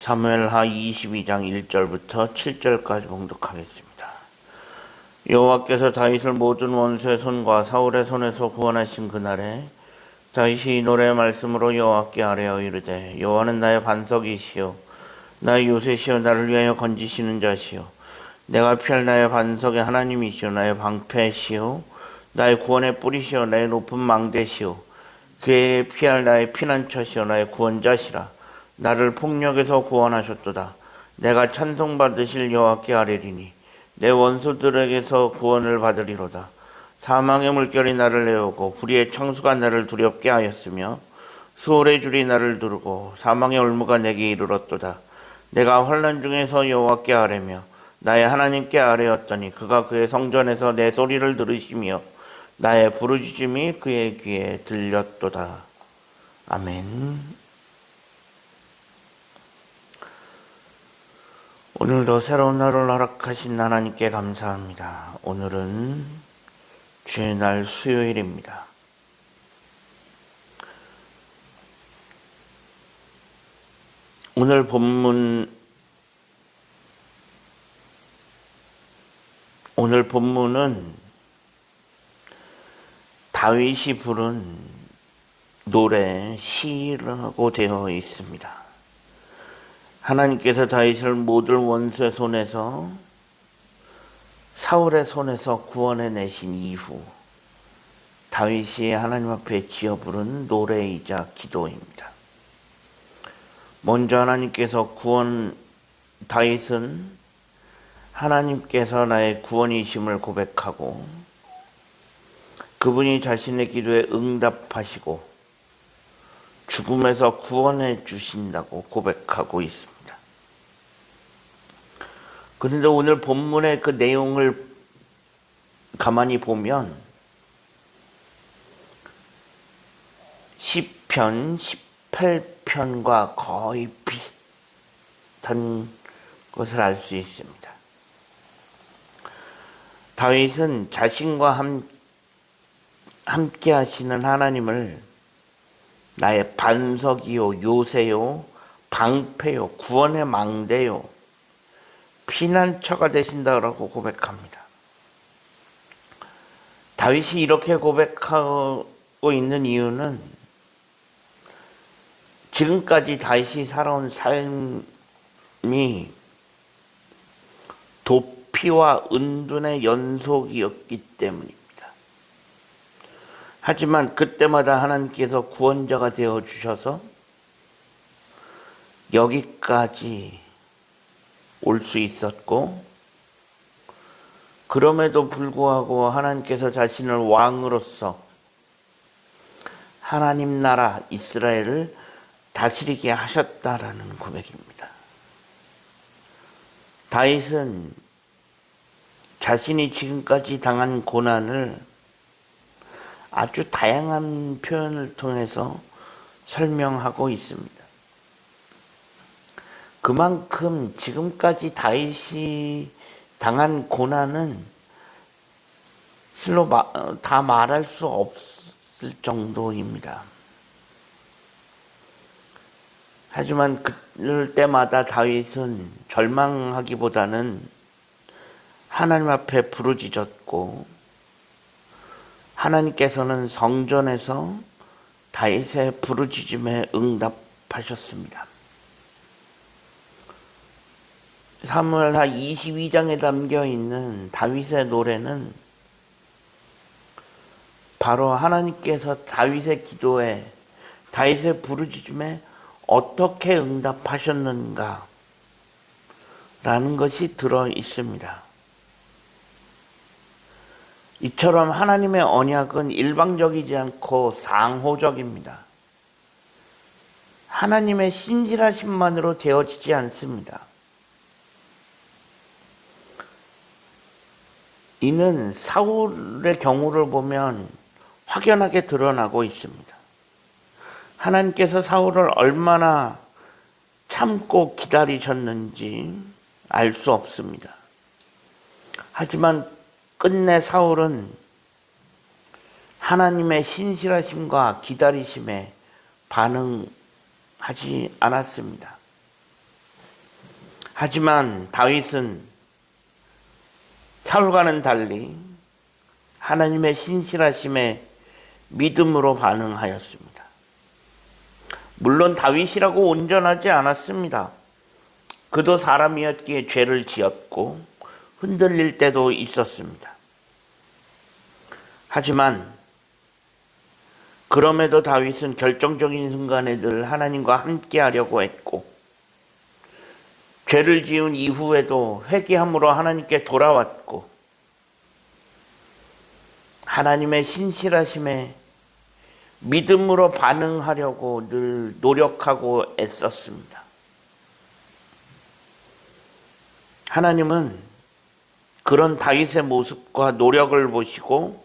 사무엘하 22장 1절부터 7절까지 봉독하겠습니다. 여호와께서 다윗을 모든 원수의 손과 사울의 손에서 구원하신 그날에 다윗이 이 노래 말씀으로 여호와께 아뢰어 이르되 여호와는 나의 반석이시요 나의 요새시요 나를 위하여 건지시는 자시요 내가 피할 나의 반석의 하나님이시요 나의 방패시요 나의 구원의 뿌리시요 나의 높은 망대시요 그에게 피할 나의 피난처시요 나의 구원자시라 나를 폭력에서 구원하셨도다. 내가 찬송받으실 여호와께 아뢰리니 내 원수들에게서 구원을 받으리로다. 사망의 물결이 나를 내오고 불의의 청수가 나를 두렵게 하였으며 수월의 줄이 나를 두르고 사망의 올무가 내게 이르렀도다. 내가 환란 중에서 여호와께 아뢰며 나의 하나님께 아뢰었더니 그가 그의 성전에서 내 소리를 들으시며 나의 부르짖음이 그의 귀에 들렸도다. 아멘. 오늘도 새로운 하루를 허락하신 하나님께 감사합니다. 오늘은 주의 날 수요일입니다. 오늘 본문 오늘 본문은 다윗이 부른 노래 시라고 되어 있습니다. 하나님께서 다윗을 모든 원수의 손에서 사울의 손에서 구원해 내신 이후 다윗이 하나님 앞에 지어 부른 노래이자 기도입니다. 먼저 하나님께서 구원 다윗은 하나님께서 나의 구원이심을 고백하고 그분이 자신의 기도에 응답하시고 죽음에서 구원해 주신다고 고백하고 있습니다. 그런데 오늘 본문의 그 내용을 가만히 보면 10편, 18편과 거의 비슷한 것을 알 수 있습니다. 다윗은 자신과 함, 함께 하시는 하나님을 나의 반석이요, 요새요, 방패요, 구원의 망대요, 피난처가 되신다라고 고백합니다. 다윗이 이렇게 고백하고 있는 이유는 지금까지 다윗이 살아온 삶이 도피와 은둔의 연속이었기 때문입니다. 하지만 그때마다 하나님께서 구원자가 되어 주셔서 여기까지 올 수 있었고, 그럼에도 불구하고 하나님께서 자신을 왕으로서 하나님 나라 이스라엘을 다스리게 하셨다라는 고백입니다. 다윗은 자신이 지금까지 당한 고난을 아주 다양한 표현을 통해서 설명하고 있습니다. 그만큼 지금까지 다윗이 당한 고난은 실로 다 말할 수 없을 정도입니다. 하지만 그럴 때마다 다윗은 절망하기보다는 하나님 앞에 부르짖었고 하나님께서는 성전에서 다윗의 부르짖음에 응답하셨습니다. 사무엘하 22장에 담겨 있는 다윗의 노래는 바로 하나님께서 다윗의 기도에 다윗의 부르짖음에 어떻게 응답하셨는가 라는 것이 들어 있습니다. 이처럼 하나님의 언약은 일방적이지 않고 상호적입니다. 하나님의 신실하심만으로 되어지지 않습니다. 이는 사울의 경우를 보면 확연하게 드러나고 있습니다. 하나님께서 사울을 얼마나 참고 기다리셨는지 알 수 없습니다. 하지만 끝내 사울은 하나님의 신실하심과 기다리심에 반응하지 않았습니다. 하지만 다윗은 사울과는 달리 하나님의 신실하심에 믿음으로 반응하였습니다. 물론 다윗이라고 온전하지 않았습니다. 그도 사람이었기에 죄를 지었고 흔들릴 때도 있었습니다. 하지만 그럼에도 다윗은 결정적인 순간에 늘 하나님과 함께 하려고 했고 죄를 지은 이후에도 회개함으로 하나님께 돌아왔고 하나님의 신실하심에 믿음으로 반응하려고 늘 노력하고 애썼습니다. 하나님은 그런 다윗의 모습과 노력을 보시고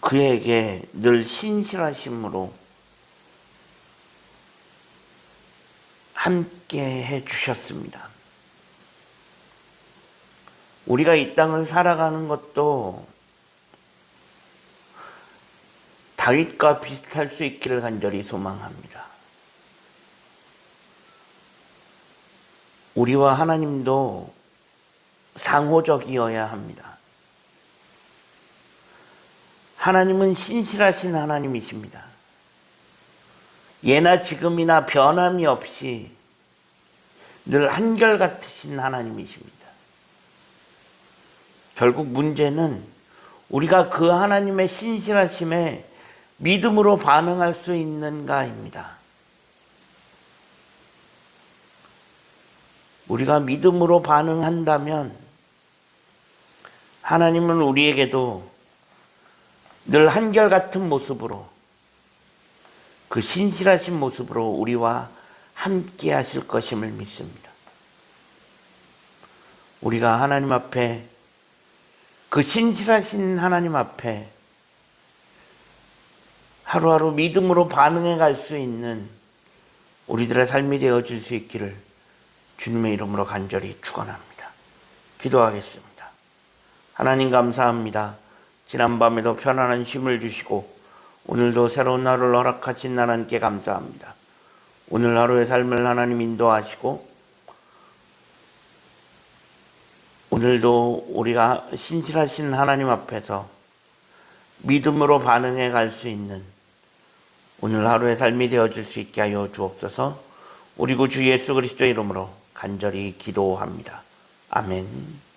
그에게 늘 신실하심으로 함께 해 주셨습니다. 우리가 이 땅을 살아가는 것도 다윗과 비슷할 수 있기를 간절히 소망합니다. 우리와 하나님도 상호적이어야 합니다. 하나님은 신실하신 하나님이십니다. 예나 지금이나 변함이 없이 늘 한결같으신 하나님이십니다. 결국 문제는 우리가 그 하나님의 신실하심에 믿음으로 반응할 수 있는가입니다. 우리가 믿음으로 반응한다면 하나님은 우리에게도 늘 한결같은 모습으로 그 신실하신 모습으로 우리와 함께 하실 것임을 믿습니다. 우리가 하나님 앞에 그 신실하신 하나님 앞에 하루하루 믿음으로 반응해 갈 수 있는 우리들의 삶이 되어질 수 있기를 주님의 이름으로 간절히 축원합니다. 기도하겠습니다. 하나님 감사합니다. 지난밤에도 편안한 쉼을 주시고 오늘도 새로운 하루를 허락하신 하나님께 감사합니다. 오늘 하루의 삶을 하나님 인도하시고 오늘도 우리가 신실하신 하나님 앞에서 믿음으로 반응해 갈 수 있는 오늘 하루의 삶이 되어질 수 있게 하여 주옵소서 우리 구주 예수 그리스도의 이름으로 간절히 기도합니다. 아멘.